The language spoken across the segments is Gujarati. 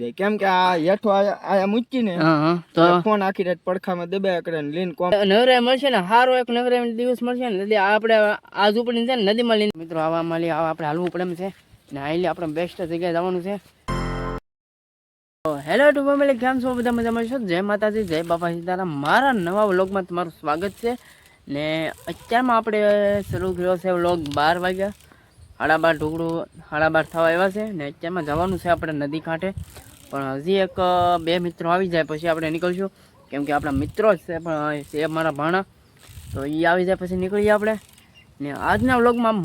જાય કેમ કે આ હેઠો આયા આયા મૂકીને તો ફોન આખી રાત પડખામાં દબાયા કરે ને લઈને કોમ. નવરાય મળશે ને હારો એક નવરાય દિવસ મળશે ને નદી આપણે આજ ઉપર છે ને નદીમાં લઈને મિત્રો આવા મળી આવા આપણે હાલવું પડે એમ છે. ને આઈલી આપણે બેસ્ટ જગ્યાએ જવાનું છે. હેલો ટુ ફેમિલી કેમ છો? બધા મજામાં છો? જય માતાજી જય બાપા સીતારામ. મારા નવા વ્લોગમાં તમારું સ્વાગત છે. ને અત્યારમાં આપણે શરૂ કર્યો છે વ્લોગ બાર વાગ્યા. સાડા બાર હાડાબાર સાડા બાર થવા આવ્યા છે. ને અત્યારમાં જવાનું છે આપણે નદી કાંઠે. પણ હજી એક અ, બે મિત્રો આવી જાય પછી આપણે નીકળશું. કેમ કે આપણા મિત્રો જ છે પણ એ મારા ભાણા. તો એ આવી જાય પછી નીકળીએ આપણે. ને આજના વ્લોગમાં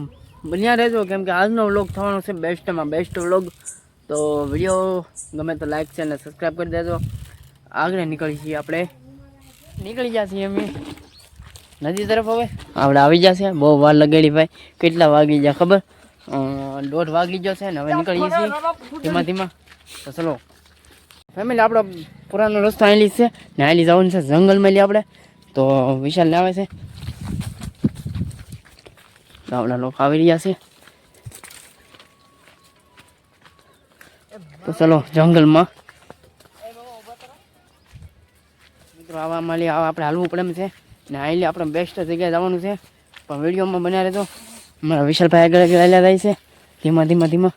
બન્યા રહેજો કેમ કે આજનો વ્લોગ થવાનો છે બેસ્ટમાં બેસ્ટ વ્લોગ. તો વીડિયો ગમે તો લાઈક છે અને સબસ્ક્રાઈબ કરી દેજો. આગળ નીકળી છીએ આપણે. નીકળી ગયા છીએ અમે. નદી તરફ હવે. આપણે આવી જશે બહુ વાર લગાડી ભાઈ. કેટલા વાગી ગયા ખબર? અ, દોઢ વાગી ગયો છે ને હવે નીકળીએ છીએ. ધીમા ધીમા. તો ચલો. ફેમિલી આપણો પુરાનો રસ્તો આવેલી છે ને આવેલી જવાનું છે જંગલમાં લઈ આપણે. તો વિશાલ લાવે છે. તો આપણા લોકો આવી રહ્યા છે. તો ચલો જંગલમાં. મિત્રો આવા માલી આવા આપણે હાલવું પડે એમ છે. ને આવેલી આપણે બેસ્ટ જગ્યાએ જવાનું છે. પણ વિડીયોમાં બન્યા રહેતો અમારા વિશાલભાઈ આગળ આગળ આવેલા જાય છે. ધીમા ધીમા ધીમા.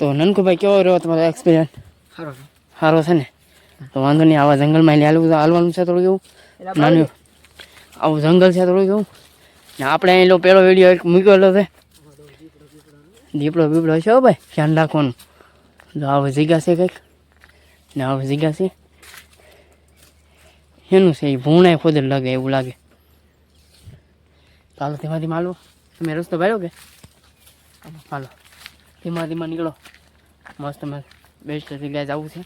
તો નનકુભાઈ કેવો રહ્યો તમારો એક્સપિરિયન્સ સારો સારો છે ને? તો વાંધો નહીં આવા જંગલમાં હાલવું હાલવાનું છે થોડું એવું. નાનું. આવું જંગલ છે થોડું એવું. ને આપણે અહીં પેલો વીડિયો એક મૂકેલો છે. દીપડો બીપડો છે ભાઈ ધ્યાન રાખવાનું. જો આવું જગ્યા છે કંઈક. ને આવું જગ્યા છે. એનું છે એ ભૂણાય ખુદ લાગે એવું લાગે. ચાલો ધીમા ધીમા હાલો. તમે રસ્તો ભાડ્યો કે? હાલો ધીમા ધીમા નીકળો. મસ્ત મસ્ત. બેસ્ટ જગ્યાએ જવું છે.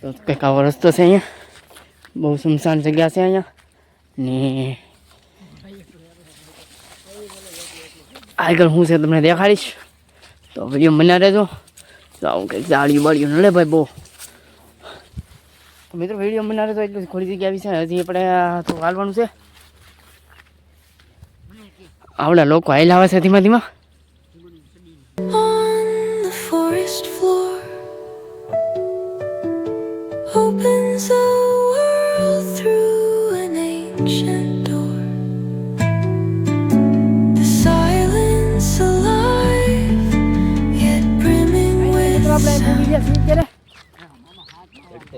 તો કંઈક આવો રસ્તો છે અહીંયા. બહુ સુમસાન જગ્યા છે અહીંયા. ને આગળ હું છે તમને દેખાડીશ. તો વીડિયો બન્યા રહેજો. તો આવું કંઈક જાળીઓ બાળીઓ નડે ભાઈ બહુ. મિત્રો વીડિયો બનાવે તો એટલું ખોલી જગ્યા વિશે. હજી આપણે તો હાલવાનું છે. આવડા લોકો હાલ આવે છે ધીમા ધીમા. The.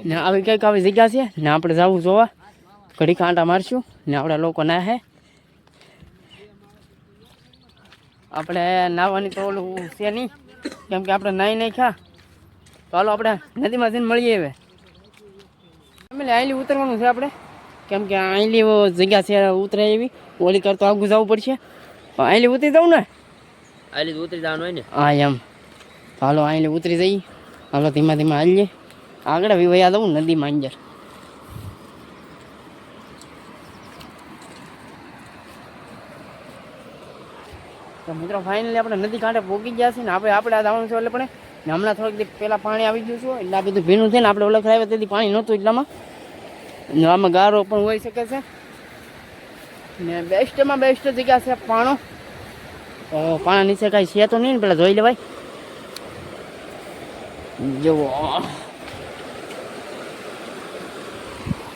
ને, આવી કંઈક આવી જગ્યા છે. ને, આપણે જવું જોવા. ઘડી કાંટા મારશું. ને, આપણા લોકો ના હે. આપણે નાવાની તો ઓલું છે નહીં. કેમ કે આપણે નાહી તો હાલો, આપણે નદીમાં જઈને મળીએ હવે. ફેમિલી આઈલી ઉતરવાનું છે આપણે. કેમ કે આઈલી જગ્યા છે ઉતરે એવી. ઓલી કરતો આગું જવું પડશે. પણ આઈલી ઉતરી જવું ને? આઈલી ઉતરી જવાનું હોય ને. હા એમ. હાલો આઈલી ઉતરી જઈએ હાલો ધીમા ધીમા હાલીએ. આગળ વિવયા દઉં નદીમાં માંજર તો મિત્રો ફાઇનલી આપણે નદી કાંઠે પહોંચી ગયા છે ને. આપણે આપણે આ જવાનું છે એટલે પણ ને હમણાં થોડીક દી પહેલાં પાણી આવી ગયું છે એટલે આ બધું ભીનું ને આપણે ઓળખ આવ્યા તેથી પાણી નહોતું એટલામાં. આમાં ગારો પણ હોઈ શકે છે. ને બેસ્ટમાં બેસ્ટ જગ્યા છે પાણો. પાણા નીચે કાંઈ છે તો નહીં ને પેલા જોઈ લેવાય.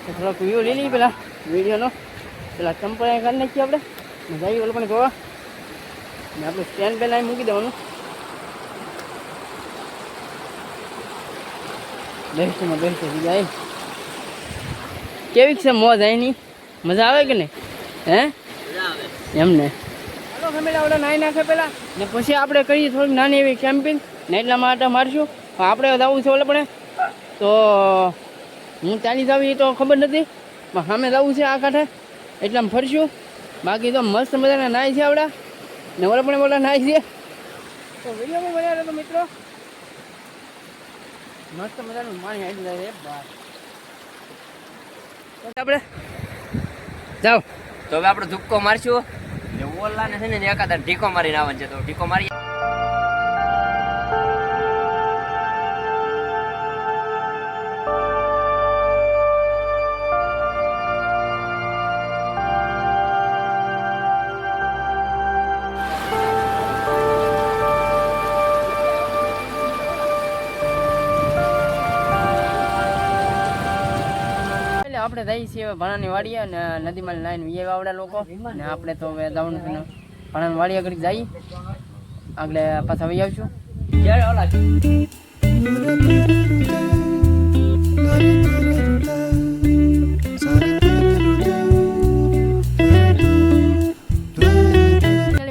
તો થોડોક વ્યૂ લઈ લઈએ પેલા વિડીયોનો. પેલા ચંપલ કરી નાખીએ આપણે. જઈએ ઓલું પણ જોવા ને આપણે સ્ટેન્ડ પહેલાં મૂકી દેવાનું. બેસ્ટ જગ્યા એ કેવી છે મોજ અહીંની મજા આવે કે નહીં? હે? એમને. ચાલો ફેમિલી આપણે નાખે પહેલાં ને પછી આપણે કરીએ થોડીક નાની એવી કેમ્પિંગ ને એટલા માટે મારશું. પણ આપણે જવું છે ઓલે પણ. તો હું ચાલી જાવી એ તો ખબર નથી. પણ સામે જવું છે આ કાંઠે. એટલામાં ફરશું. બાકી તો મસ્ત મજાના નાય છે આવડા. ને ઓલા પણ ઓલા નાય છે. તો વિડીયોમાં બનાવ્યો તો મિત્રો મસ્ત મજાનું પાણી આવી જાય બહાર તો આપણે જાઓ. તો હવે આપણે ધુક્કો મારશું. ઓલા ને છે ને એકાદ ઢીકો મારીને આવવાનું છે તો ઢીકો મારી આપણે જઈએ છીએ ભણાની વાડીએ અને નદીમાં લાઈન વીએ આવડે લોકો. ને આપણે તો હવે જવાનું છે ભાણાની વાડી આગળ જઈએ આગળ પાછા વહી આવશું. જ્યારે ઓલા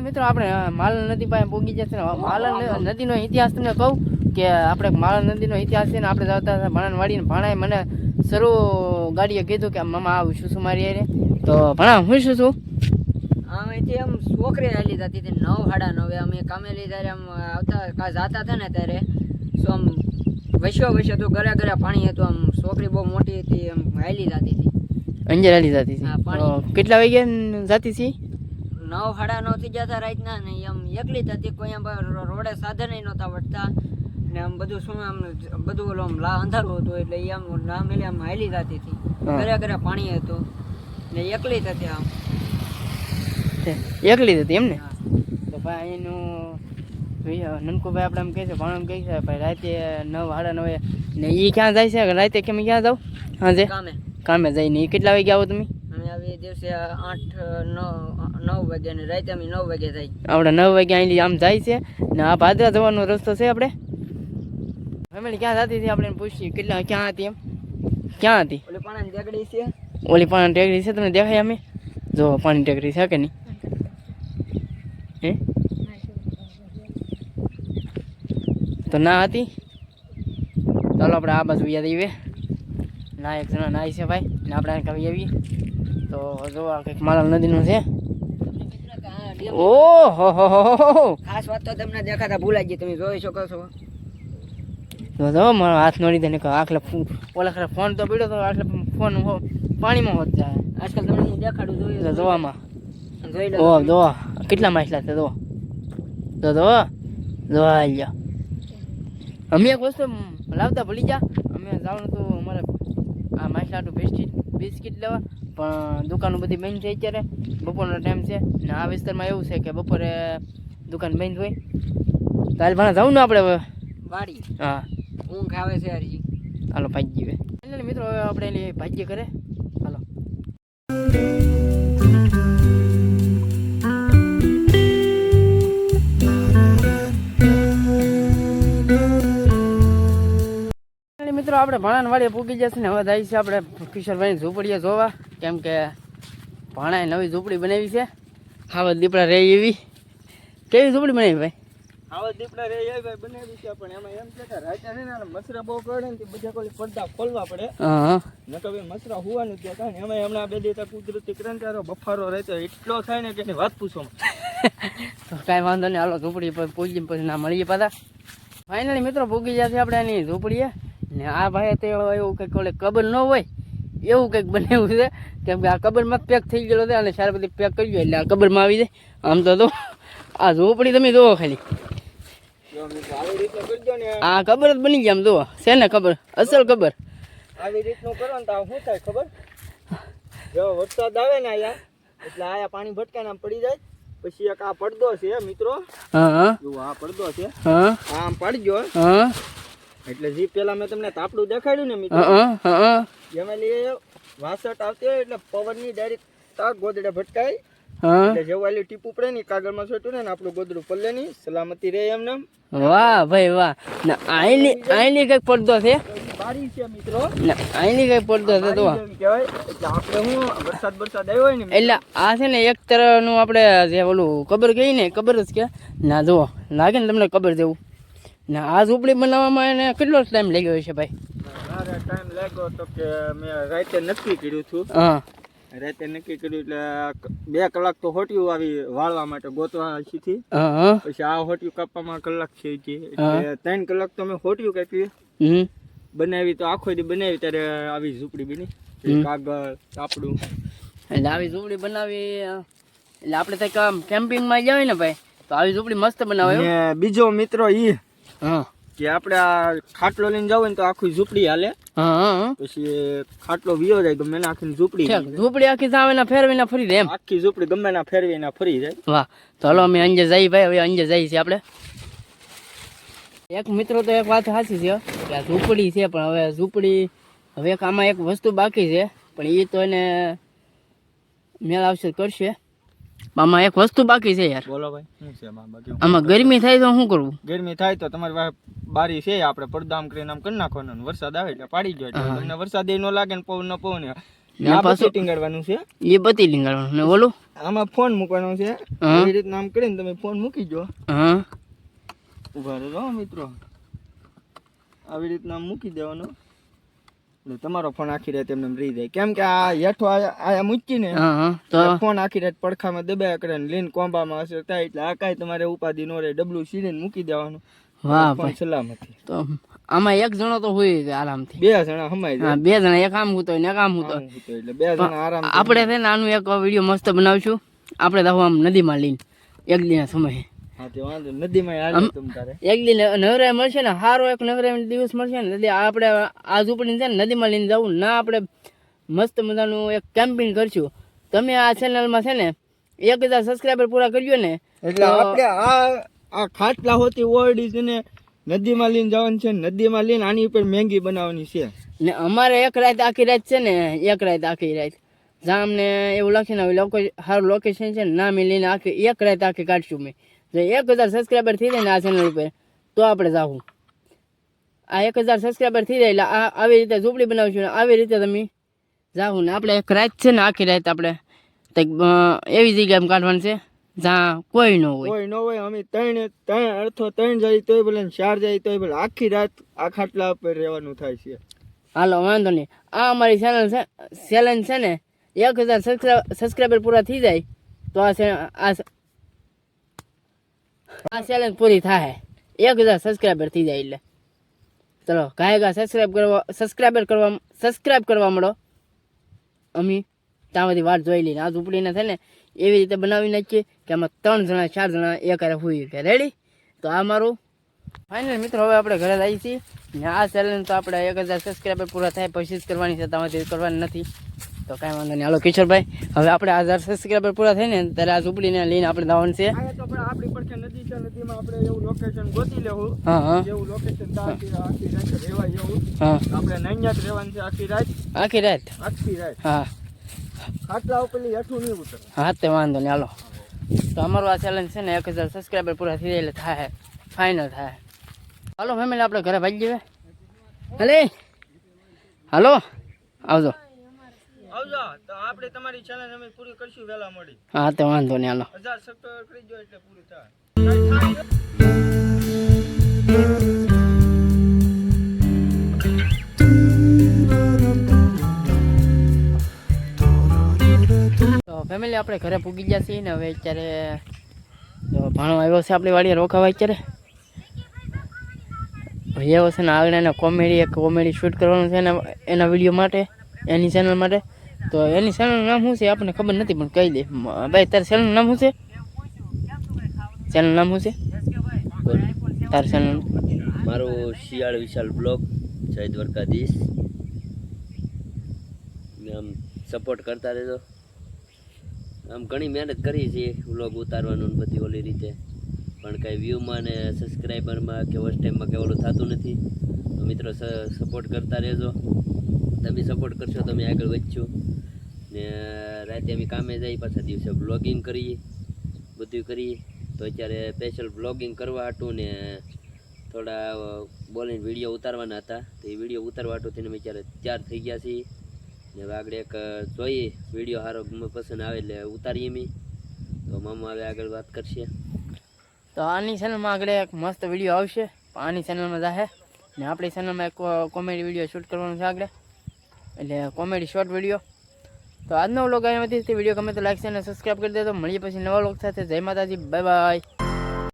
મિત્રો આપણે માલ નદી પાસે પોગી જશે ને માલ નદીનો ઇતિહાસ તમને કહું કે આપણે માલ નદીનો ઇતિહાસ છે ને આપણે જતા ભાણાની વાડીને ભણાય મને શરૂ ગાડીએ કીધું કે મામા આવું શું શું મારી અરે તો ભણા હું શું છું? અહીંથી આમ છોકરી હાલી જતી હતી નવ સાડા નવે. અમે કામે લઈ ત્યારે આમ આવતા કા જાતા હતા ને ત્યારે શું આમ વસ્યો વસ્યો તો ઘરે ઘરે પાણી હતું. આમ છોકરી બહુ મોટી હતી આમ હાલી જતી હતી. અંજર હાલી જતી હતી. કેટલા વાગ્યા જતી હતી નવ સાડા નવથી જતા રાતના ને આમ એકલી જ હતી. કોઈ આમ રોડે સાધન નહોતા વળતા. ને આમ બધું શું આમ બધું ઓલું આમ લા અંધારું હતું એટલે એ આમ ના મેલે આમ હાલી જતી હતી. ઘરે ઘરે પાણી હતું. ને એકલી હતી આમ. એકલી હતી એમ ને. તો ભાઈ એનું નનકુભાઈ આપણે એમ કહે છે ભાણું કહે છે ભાઈ રાતે નવ સાડા નવે. ને એ ક્યાં જાય છે? રાતે કેમ ક્યાં જાવ? હાજે? કામે. કામે જઈને એ કેટલા વાગે આવો તમે? અમે આવી દિવસે આઠ નવ નવ વાગે ને રાતે અમે નવ વાગે થઈ આપણે નવ વાગે અહીં આમ જાય છે. ને આ ભાદરા જવાનો રસ્તો છે આપણે ફેમિલી ક્યાં જતી હતી આપણે પૂછ્યું કેટલા ક્યાં હતી એમ? ક્યાં હતી? ઓલી પાણી ટેકડી છે. ઓલી પાણી ટેકડી છે તમને દેખાય અમે? જો પાણી ટેકડી છે કે નહીં? હે? તો ના હતી? ચાલો આપણે આ બાજુ યાદ આવીએ. ના એક જણા નાય છે ભાઈ. ને આપણે અહીં કવી આવીએ. તો જો આ કંઈક મારા નદીનું છે. ઓહો હો હો હો હો. ખાસ વાત તો તમને દેખાતા ભૂલાઈ ગઈ તમે જોઈ શકો છો. તો જો મારો હાથ નોડી દે ને કે આખલે ઓલા ખરે ફોન તો પડ્યો તો આખલે ફોન હો- પાણીમાં હોત જાય. આજકાલ તમને હું દેખાડું તો જોવામાં જોઈ લો જો કેટલા માછલા છે જો. તો જો જો આલ્યો અમે એક વસ્તુ લાવતા ભૂલી જા અમે જવાનું તો અમારે આ માછલાનું બિસ્કિટ બિસ્કિટ લેવા. પણ દુકાનો બધી બંધ છે અત્યારે. બપોરનો ટાઈમ છે. ને આ વિસ્તારમાં એવું છે કે બપોરે દુકાન બંધ હોય. કાલ ભાણા જવું ને આપણે વાડી હા. ઊંઘ આવે છે હરજી હાલો ભાજી હવે. એટલે મિત્રો હવે આપણે ભાજી કરે હાલો. મિત્રો આપણે ભાણાને વાડીએ પૂકી જશે ને હવે જાય છે આપણે કિશોરભાઈની ઝૂંપડીએ જોવા. કેમ કે ભાણાએ નવી ઝૂંપડી બનાવી છે. હાવત દીપડા રહે એવી. કેવી ઝૂંપડી બનાવી ભાઈ? આવા દીપડા રે એ ભાઈ બનાવી છે પણ એમાં એમ છે કે રાજા છે ને મસરા બહુ કરે ને બધા કોઈ પડદા ખોલવા પડે. હા. તો ભાઈ મસરા હોવાનું ત્યાં કાંઈ. એમાં હમણાં બે દેતા કુદરતી ક્રાંતિવાળો બફારો રહેતો એટલો થાય ને કે વાત પૂછો. તો કાંઈ વાંધો નહીં હાલો ઝૂંપડી પર પૂજી પછી ના મળીએ પાછા. ફાઇનલી મિત્રો પૂગી જશે આપણે એની ઝૂંપડીએ. ને આ ભાઈ તે એવું કંઈક ઓલે કબર ન હોય એવું કંઈક બનાવ્યું છે. કેમ કે આ કબરમાં પેક થઈ ગયેલો છે અને સારી બધી પેક કરી એટલે આ કબરમાં આવી જાય. આમ તો તો આ ઝૂંપડી તમે જુઓ ખાલી. આ ખબર જ બની ગયા આમ જુઓ. છે ને ખબર? અસલ ખબર. આવી રીતનું કરો ને તો શું થાય ખબર? જો વરસાદ આવે ને અહીંયા એટલે આયા પાણી ભટકાને આમ પડી જાય. પછી એક આ પડદો છે મિત્રો. હા આ પડદો છે. હા. આમ પડજો. હા. એટલે જે પેલા મેં તમને તાપડું દેખાડ્યું ને મિત્રો. હા હા એમાં વાસટ આવતી હોય એટલે પવનની ડાયરેક્ટ તાર ગોદડે ભટકાય. હા? એટલે જેવું આલી ટીપું કાગળમાં છોટ્યું ને ને આપણું ગોદડું પલ્લે નહીં સલામતી રહે એમને વાહ ભાઈ વાહ. ને આઈની આઈની કંઈક પડદો છે? બારી છે મિત્રો. ને આઈની કંઈક પડદો છે તો કહેવાય. એટલે આપણે હું વરસાદ વરસાદ આવ્યો હોય ને એટલે આ છે ને એક તરફનું આપણે જે ઓલું કબર કહી ને કબર જ કે. ના જુઓ લાગે ને તમને કબર જેવું. ને આ ઝૂંપડી બનાવવામાં એને કેટલો ટાઈમ લાગ્યો છે ભાઈ? ટાઈમ લાગ્યો તો કે મેં રાતે નક્કી કર્યું છું હા. રાતે નક્કી કર્યું એટલે બે કલાક તો હોટિયું આવી વાળવા માટે ગોતવા પછી આ હોટિયું કાપવામાં કલાક છે એટલે ત્રણ કલાક તો અમે હોટિયું કાપ્યું. બનાવી તો આખો દી બનાવી ત્યારે આવી ઝૂંપડી બની. કાગળ કાપડું. એટલે આવી ઝૂંપડી બનાવી એટલે આપણે આમ કેમ્પિંગમાં જાય ને ભાઈ તો આવી ઝૂંપડી મસ્ત બનાવે બીજો મિત્રો ઈ હા. કે આપણે આ ખાટલો લઈને જાવ ને તો આખી ઝૂંપડી હાલે. પછી ખાટલો વિયો જાય ગમે ને આખી ઝૂંપડી ઝૂંપડી આખી સાવે ને ફેરવીને ફરી જાય આખી ઝૂંપડી ગમે ને ફેરવી ને ફરી જાય. વાહ તો હલો અમે અંજે જઈએ ભાઈ હવે અંજે જઈ છીએ આપણે. એક મિત્રો તો એક વાત સાચી છે કે આ ઝૂંપડી છે પણ હવે ઝૂંપડી હવે એક આમાં એક વસ્તુ બાકી છે પણ એ તો એને મેળ આવશે કરશે. આમાં એક વસ્તુ બાકી છે યાર. બોલો ભાઈ શું છે એમાં બાકી? આમાં ગરમી થાય તો શું કરવું? ગરમી થાય તો તમારી પાસે બારી છે આપણે પડદામ કરીને આમ કરી નાખવાનો વરસાદ આવે એટલે પાડી ગયો એટલે તમને વરસાદ એ ન લાગે ને પવન ન પવન ને આ પાછું- ટીંગાડવાનું છે. એ બધી લીંગાડવાનું ને બોલો. આમાં ફોન મૂકવાનો છે. એ રીતના આમ કરીને તમે ફોન મૂકી જો હા. ઊભા રહો મિત્રો. આવી રીતના મૂકી દેવાનો. તમારો ફોન આખી રાત એમને એમ રહી જાય. કેમ કે આ હેઠો આયા મૂકીને તો ફોન આખી રાત પડખામાં દબાયા કરે ને લીન કોંબામાં અસર થાય. એટલે આ કાંઈ તમારે ઉપાધિ નો રહે. ડબલું સીરીને મૂકી દેવાનું. વાહ પણ ભાઈ. સલામતી. તો આમાં એક જણો તો હોય આરામથી. બે જણા સમાય હા બે જણા એક આમ હું તો ને એક આમ હું તો એટલે બે જણા આરામ આપણે છે ને આનું એક વીડિયો મસ્ત બનાવશું. આપણે તો આમ નદીમાં લઈને એક દિના સમયે. એક દિન નવરાય મળશે ને સારો એક નવરાય દિવસ મળશે ને નદી આપણે આ ઝૂંપડી છે ને નદીમાં લઈને જવું ના આપણે મસ્ત મજાનું એક કેમ્પિંગ કરશું. તમે આ ચેનલમાં છે ને એક હજાર સબસ્ક્રાઈબર પૂરા કરજો ને એટલે આપણે આ આ ખાટલા હોતી ઓરડી છે ને નદીમાં લઈને જવાનું છે ને નદીમાં લઈને આની ઉપર મેંગી બનાવવાની છે. ને અમારે એક રાત આખી રાત છે ને એક રાત આખી રાત. જામને એવું લખીને લોકો સારું લોકેશન છે ને એ લઈને આખી એક રાત આખી કાઢશું મેં જો એક હજાર સબસ્ક્રાઈબર થઈ જાય ને આ ચેનલ ઉપર તો આપણે જાવું આ એક હજાર સબસ્ક્રાઈબર થઈ જાય એટલે આ આવી રીતે ઝૂંપડી બનાવશું આવી રીતે તમે જાવું ને આપણે એક રાત છે ને આખી રાત આપણે એવી જગ્યાએ કાઢવાની છે જ્યાં કોઈ ન હોય. કોઈ ન હોય અમે ત્રણ ત્રણ અર્થો ત્રણ જાય તોય ભલે ચાર જાય તોય ભલે આખી રાત આ ખાટલા ઉપર રહેવાનું થાય છે. હાલો વાંધો નહીં. આ અમારી ચેનલ છે ચેલેન્જ છે ને એક હજાર સબસ્ક્રાઈબર પૂરા થઈ જાય તો આ આ આ ચેલેન્જ પૂરી થાય. એક હજાર સબસ્ક્રાઈબર થઈ જાય એટલે. ચલો ગાય ગા સબસ્ક્રાઈબ કરવા સબસ્ક્રાઈબર કરવા સબસ્ક્રાઈબ કરવા મળો. અમે, ત્યાં બધી વાત જોઈ લઈને. આ ઝૂંપડીને થાય ને, એવી રીતે બનાવી નાખીએ કે આમાં ત્રણ જણા, ચાર જણા એક હારે હોઈએ કે રેડી તો આ મારું. ફાઇનલ મિત્રો, હવે આપણે ઘરે જઈએ છીએ. ને આ ચેલેન્જ તો આપણે એક હજાર સબસ્ક્રાઈબર પૂરા થાય, પછી જ કરવાની છે. તમારી કરવાની નથી. તો કાંઈ વાંધો નહીં. હાલો કિશોરભાઈ હવે આપણે હજાર સબસ્ક્રાઈબર પૂરા થાય ને ત્યારે આ ઝૂંપડીને લઈને આપણે જવાનું છે પણ આપણી પડખે નદી છે નદીમાં આપણે એવું લોકેશન ગોતી લેવું. હા હા. જેવું લોકેશન આખી રાત રહેવાય એવું. હા. આપણે નૈયાત રહેવાનું છે આખી રાત. આખી રાત? આખી રાત. હા. ખાટલા ઉપર હેઠું નહીં ઉતરે હા તે વાંધો નહીં. હાલો. તો અમારું આ ચેલેન્જ છે ને એક હજાર સબસ્ક્રાઈબર પૂરા થઈ જાય એટલે થાય. ફાઇનલ થાય. હાલો ફેમિલી આપણે ઘરે ભાગી જઈએ. હલે. હાલો આવજો. આવજો. તો આપણે તમારી ચેલેન્જ અમે પૂરી કરશું વેલા મળી હા તો વાંધો નહીં હાલો. હજાર સબસ્ક્રાઈબર કરી દો એટલે પૂરી થાય. તો ફેમિલી આપણે ઘરે પૂગી ગયા છીએ ને હવે અત્યારે જો ભાણો આવ્યો છે આપણી વાડીએ રોકાવા અત્યારે. ભાઈ આવ્યો છે ને આગળ એને કોમેડી એક કોમેડી શૂટ કરવાનું છે એના એના વીડિયો માટે એની ચેનલ માટે. તો એની ચેનલનું નામ શું છે? આપણને ખબર નથી, પણ કહી દે. ભાઈ, તારી ચેનલનું નામ શું છે? ચેનલ નામ શું છે? તારું ચેનલ મારું શિયાળ વિશાલ બ્લોગ જય દ્વારકાધીશ. આમ સપોર્ટ કરતા રહેજો. આમ ઘણી મહેનત કરી છે વ્લોગ ઉતારવાનું બધી ઓલી રીતે. પણ કાંઈ વ્યૂમાં ને સબસ્ક્રાઈબરમાં કે વોચ ટાઈમમાં કે ઓલું થતું નથી. મિત્રો સપોર્ટ કરતા રહેજો. તમે સપોર્ટ કરશો, તમે આગળ વધશો. ને રાતે અમે કામે જઈ પાછા દિવસે બ્લોગિંગ કરીએ બધું કરીએ. તો અત્યારે સ્પેશિયલ બ્લોગિંગ કરવા હતું ને થોડા બોલીને વીડિયો ઉતારવાના હતા. તો એ વીડિયો ઉતારવા હતું તેને અમે અત્યારે તૈયાર થઈ ગયા છીએ. ને આગળ એક જોઈએ. વીડિયો સારો પસંદ આવે એટલે ઉતારીએ અમે. તો મામા હવે આગળ વાત કરશે. તો આની ચેનલમાં આગળ એક મસ્ત વીડિયો આવશે. આની ચેનલમાં જાહે. ને આપણી ચેનલમાં એક કોમેડી વીડિયો શૂટ કરવાનો છે આગળ. એટલે કોમેડી શોર્ટ વીડિયો તો આજનો વ્લોગ તે વીડિયો ગમે તો લાઈક છે અને સબસ્ક્રાઈબ કરી દેજો. મળીએ પછી નવા વ્લોગ સાથે. જય માતાજી. Bye bye